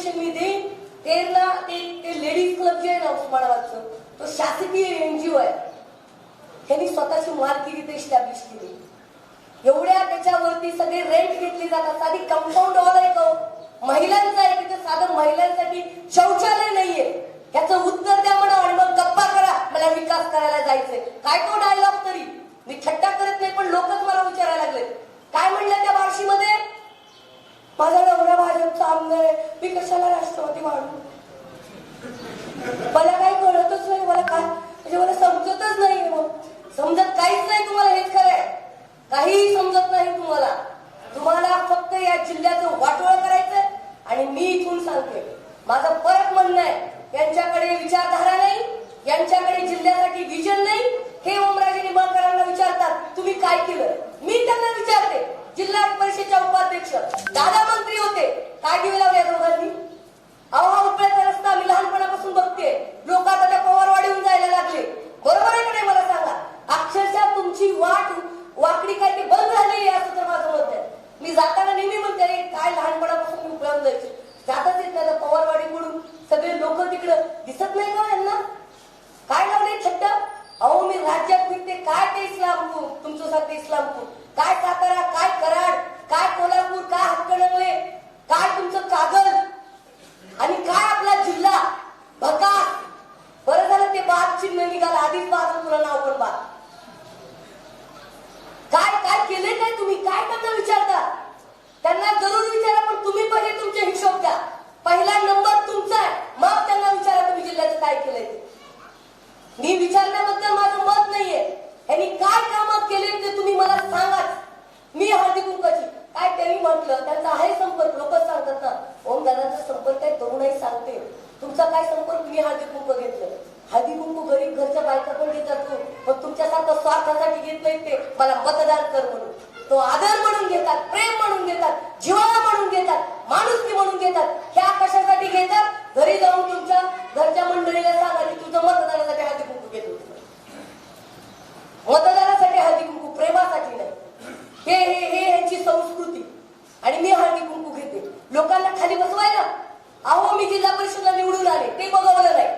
Information मी देईन ते ना ते ते लेडीज क्लब जे आहे ना उस्मानाबादचं तो शासकीय एनजीओ आहे. त्यांनी स्वतःची मालकी ते इस्टॅब्लिश केली. एवढ्या त्याच्यावरती सगळे रेंट घेतले जातात. साधी कंपाऊंड वॉल आहे का हो? महिलांचं आहे तिथे साधं महिलांसाठी शौचालय नाहीये याचं उत्तर द्या म्हणा आणि मग गप्पा करा मला विकास करायला जायचंय काय तो डायलॉग तरी मी थट्टा करत नाही पण लोकच मला विचारायला लागले काय म्हणलं त्या बार्शीमध्ये माझा नवरा भाजपचा आमदार आहे मी कशाला राष्ट्रवादी वाढू मला काही कळतच नाही मला काय म्हणजे मला समजतच नाही मग समजत काहीच नाही तुम्हाला हेच खरं आहे काहीही समजत नाही तुम्हाला तुम्हाला फक्त या जिल्ह्याचं वाटोळ करायचंय आणि मी इथून सांगते माझं परत म्हणणं आहे यांच्याकडे विचारधारा नाही यांच्याकडे जिल्ह्यासाठी विजन नाही हे ओमराजे निंबाळकरांना विचारतात तुम्ही काय केलं? मी त्यांना विचारते जिल्हा परिषदेच्या उपाध्यक्ष दादा मंत्री होते काय दिवे लावले दोघांनी? अहो हा उपळ्याचा रस्ता मी लहानपणापासून बघते लोक आता त्या पवारवाडीहून जायला लागले. बरोबर आहे का नाही मला सांगा? अक्षरशः तुमची वाट वाकडी काय ते बंद झालेली आहे असं तर माझं मत आहे. मी जाताना नेहमी म्हणते काय लहानपणापासून मी उपळ्याहून जायचे. जाताच येत नाही पवारवाडी म्हणून सगळे लोक तिकडं दिसत नाही का यांना? काय लावले छट्ट? अहो मी राज्यात फिरते काय ते इस्लामपूर? तुमच्यासारखे इस्लामपूर. काय सातारा? काय कराड? काय कोल्हापूर? काय हातकणंगले काय तुमचं कागद? आणि काय आपला जिल्हा? भका बरं झालं ते बाग चिन्ह निघाला. आधीच बाद तुला नाव पण बाग. काय काय केले काय तुम्ही? काय त्यांना विचारता? त्यांना जरूर विचारा पण तुम्ही पहिले तुमचे हिशोब द्या पहिला नंबर तुमचा आहे मग त्यांना विचारा तुम्ही जिल्ह्याचं काय केलंय ते मी विचारण्याबद्दल माझं मत नाहीये यांनी काय कामात केले ते तुम्ही मला सांगाच मी हळदी कुंकाची काय त्यांनी म्हटलं त्यांचा आहे संपर्क लोकच सांगतात ना ओम दादाचा संपर्क आहे तरुणाई सांगते तुमचा काय संपर्क? तुम्ही हळदी कुंकू घेतलं. हळदी कुंकू गरीब घरच्या बायका पण घेतात तो. पण तुमच्यासारखं स्वार्थासाठी घेत नाही ते. मला मतदान कर म्हणून. तो आदर म्हणून घेतात प्रेम म्हणून घेतात जीवाला म्हणून घेतात माणुसकी म्हणून घेतात. ह्या कशासाठी घेतात? घरी जाऊन तुमच्या घरच्या मंडळीला सांगा की तुझं मतदानासाठी हळदी कुंकू घेतो मतदानासाठी हळदी कुंकू प्रेमासाठी नाही. हे हे हे ह्यांची संस्कृती. आणि मी हळदी कुंकू घेते. लोकांना खाली बसवा अहो मी जिल्हा परिषदला निवडून आले. ते बघवलं नाही.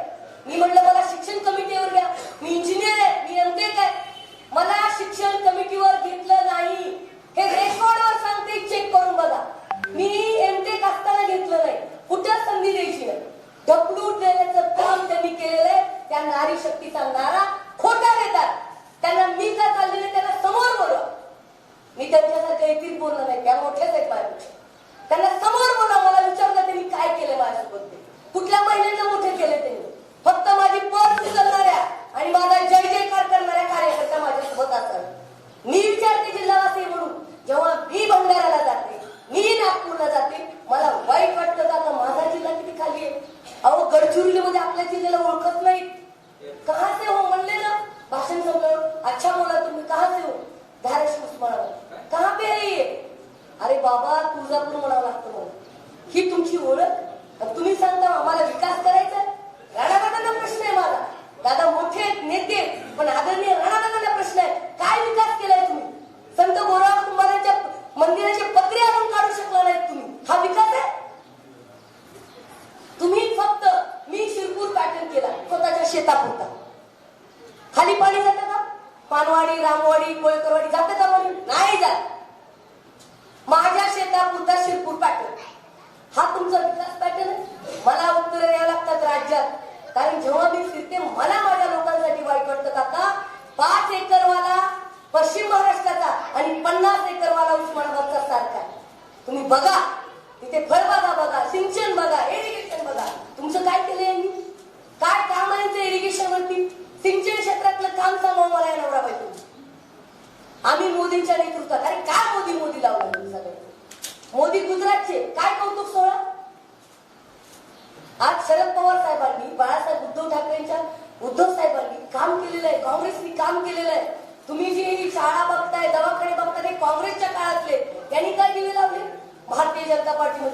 मी म्हणलं मला शिक्षण कमिटीवर घ्या. मी इंजिनियर आहे. मी एमटे काय मला शिक्षण कमिटीवर घेतलं नाही. हे रेकॉर्डवर सांगते चेक करून बघा. मी एमटेक असताना घेतलं नाही. कुठं संधी द्यायची नाही. ढकलून देण्याचं काम त्यांनी केलेलं आहे. त्या नारी शक्तीचा नारा खोटा देतात त्यांना मी का चाललेले त्यांना समोर बोलवा. मी त्यांच्यासारखं येतील बोलणार नाही. त्या मोठ्याच आहेत माझ्यापेक्षा. त्यांना समोर बोला मला विचारलं त्यांनी काय केलं माझ्यासोबत ते कुठल्या महिन्यांना मोठे केले त्यांनी फक्त माझी पद उचलणाऱ्या आणि माझा जय जयकार करणाऱ्या कार्यकर्त्या माझ्यासोबत असतात. मी विचारते जिल्हावासी म्हणून जेव्हा मी भंडाऱ्याला जाते मी नागपूरला जाते मला वाईट वाटतं का? आता माझा जिल्हा किती खाली आहे? अहो गडचिरोलीमध्ये आपल्या जिल्ह्याला ओळखत नाही कहा से हो म्हणले ना? भाषण संपलं. अच्छा बोला तुम्ही कहा से हो? धाराशिव उस्मानाबाद. कहा पे है? ये अरे बाबा तुळजापूर म्हणावं लागतं मला ही तुमची ओळख आणि तुम्ही सांगता आम्हाला विकास करायचा आहे? राणादादांना प्रश्न आहे माझा दादा मोठे आहेत, नेते आहेत, पण आदरणीय राणादादांना प्रश्न आहे काय विकास केलाय तुम्ही संत गोराव कुंभारांच्या मंदिराचे पत्रे आणून काढू शकला नाहीत तुम्ही हा विकास आहे तुम्ही फक्त मी शिरपूर पॅटर्न केला स्वतःच्या शेतापुरता खाली पाणी जातं का? पानवाडी रामवाडी कोळकरवाडी जातं का म्हणून नाही जात. माझ्या शेतापुरता शिरपूर पॅटर्न हा तुमचा विकास पॅटर्न आहे. मला उत्तर द्यावं लागतात राज्यात. कारण जेव्हा मी फिरते मला माझ्या लोकांसाठी वाईट वाटतं काका पाच एकरवाला पश्चिम महाराष्ट्राचा आणि पन्नास एकरवाला उस्मानाबादचा सारखा तुम्ही बघा. तिथे फळबागा बघा सिंचन बघा. एरिगेशन बघा. तुमचं काय केलंय यांनी काय काम आहे ते इरिगेशन वरती सिंचन क्षेत्रातलं काम सांगा मला या नवरा बायको आम्ही मोदींच्या नेतृत्वात अरे काय मोदी मोदी लावलं तुम्ही सगळे मोदी गुजरातचे काय कौतुक सोहळा आज शरद पवार साहेबांनी बाळासाहेब उद्धव ठाकरेंच्या उद्धव साहेबांनी काम केलेलं आहे काँग्रेसनी काम केलेलं आहे. तुम्ही जे शाळा बघताय दवाखाने बघताय काँग्रेसच्या काळातले. त्यांनी काय दिले लावले भारतीय जनता पार्टी